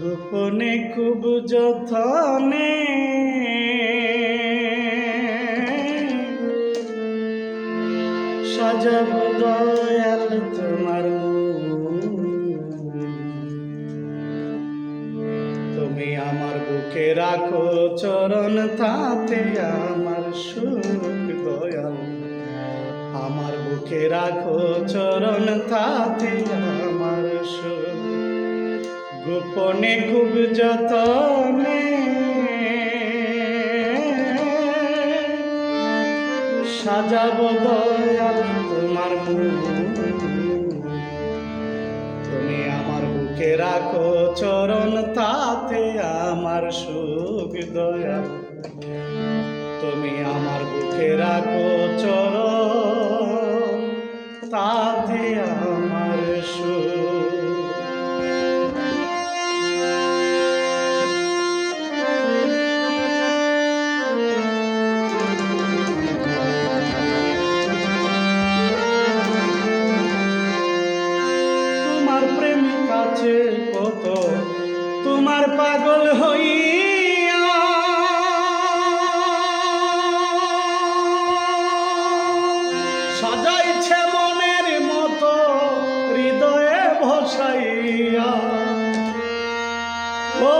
গোপনে খুব যতনে। সাজাব দয়াল তোমার তুমি আমার বুকে রাখো চরণ, তাতে আমার সুখ দয়াল। আমার বুকে রাখো চরণ, তাতে আমার সুখ গোপনে খুব যতনে। সাজাব দয়াল তোমার তুমি আমার বুকে রাখো চরণ, তাতে আমার সুখ দয়াল। তুমি আমার বুকে রাখো চরণ, তাতে আমার পাগল হইয়া। সাজাইছে মনের মতো হৃদয়ে ভসাইয়া ও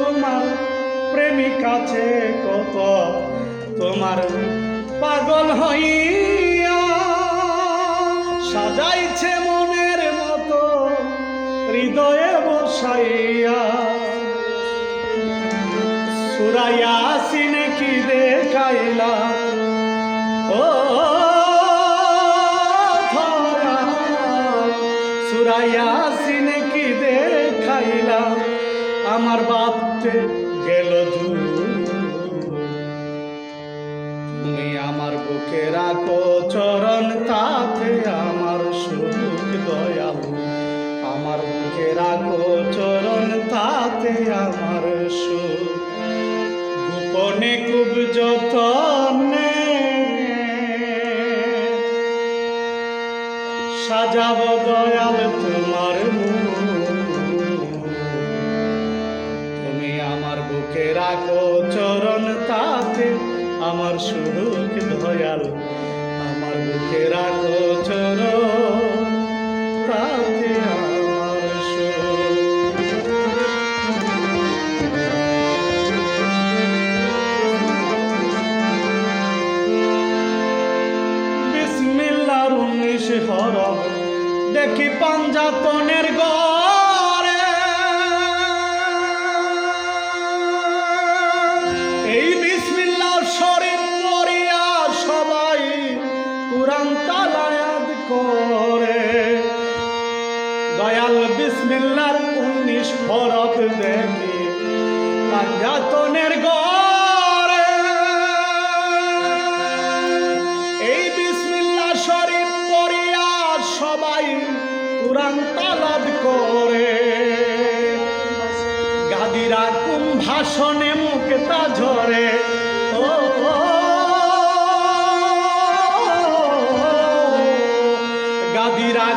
তোমার প্রেমিক আছে কত? তোমার পাগল হইয়া। সুরাইয়া সিনে কি দেখাইলা? ও ধরা সুরাইয়া সিনে কি দেখাইলা? আমার বাপতে গেল তুমি আমার বুকে রাখো চরণ, তাতে আমার সুখ দয়াল। আমার বুকে রাখো চরণ, তাতে আমার সুখ গোপনে খুব যতনে সাজাব দয়াল তোমার তুমি আমার বুকে রাখো চরণ তাতে আমার সুখ দয়াল। আমার বুকে রাখো চরণ হরফ দেখি পাঞ্জাতনের গড়ে। এই বিসমিল্লার শরীফ পড়িয়া সবাই কুরআন তালায়াত করে। দয়াল বিসমিল্লার উনিশ হরফ দেখি পাঞ্জাতনের কোন মুখে তা ঝরে। ও গাদিরা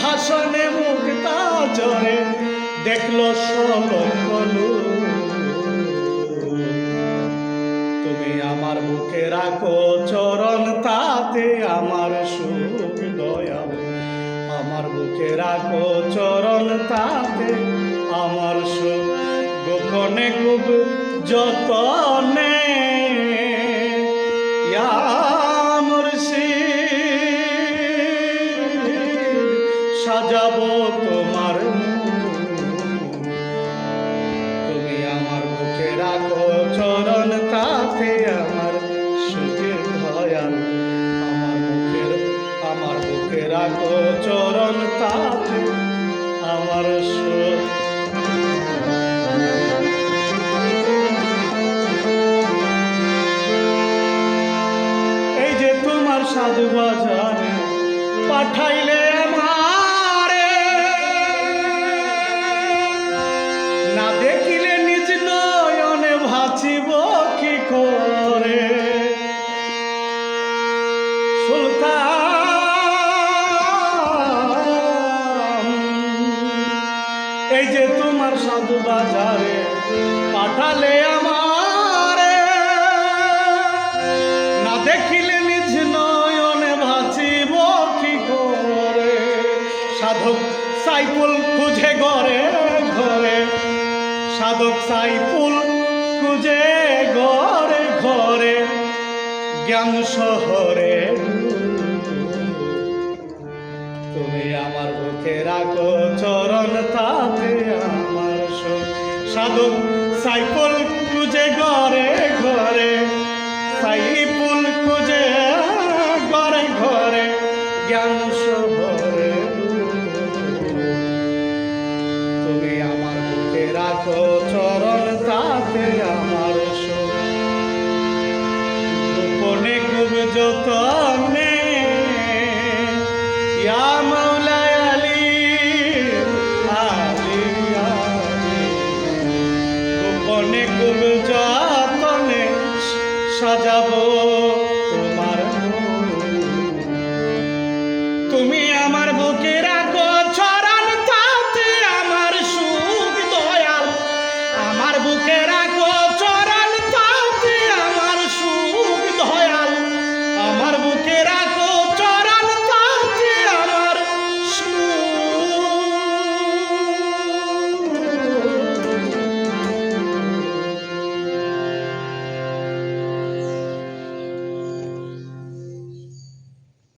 ভাষণে মুখটা ঝরে? দেখল সলকলু তুমি আমার মুখে রাখো চরণ, তাতে আমার সুখ দয়াল। আমার বুকে রাখো চরণ, তাতে আমার সুখ গোপনে খুব যতনে সাজাবো তোমার। তুমি আমার বুকে রাখো চরণ, তাতে আমার সুখের দয়াল আমার মুখের, আমার বুকে রাখো চরণ, তাতে আমার বাজারে পাঠাইলে আমারে। না দেখিলে নিজ করে। এই যে তোমার সাধু বাজারে পাঠালে দেখিলে সাধক সাইফুল খুঁজে ঘরে ঘরে। সাধক সাইফুল খুঁজে ঘরে ঘরে। জ্ঞান শহরে। তুমি আমার বুকে রাখো চরণ, তাতে আমার সাধক সাইফুল খুঁজে ঘরে যতনে ইয়া মাওলায় আলী আলী আলী। গোপনে খুব যতনে সাজাবো।